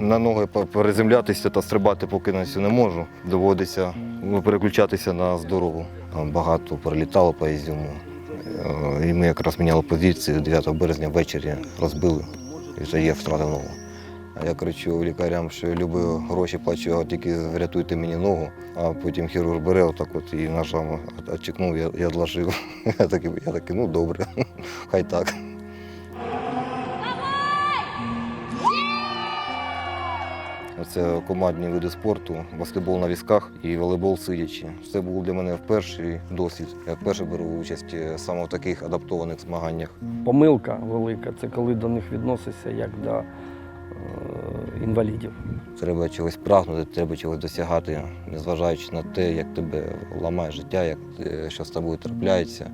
На ноги переземлятися та стрибати поки на не можу. Доводиться ну, переключатися на здорову. Багато перелітало по Ізюму. Е, І ми якраз міняли позиції 9 березня ввечері розбили. І вже є втратив ногу. А я кричу лікарям, що люблю гроші плачу, а тільки врятуйте мені ногу. А потім хірург бере отак от і ножами отчекнув, я, я відложив. Я такий, я такий, ну добре, хай так. Це командні види спорту, баскетбол на візках і волейбол сидячи. Це був для мене перший досвід. Я вперше беру участь е, саме в таких адаптованих змаганнях. Помилка велика це коли до них відносишся як до е, інвалідів. Треба чогось прагнути, треба чогось досягати, незважаючи на те, як тебе ламає життя, як е, що з тобою трапляється.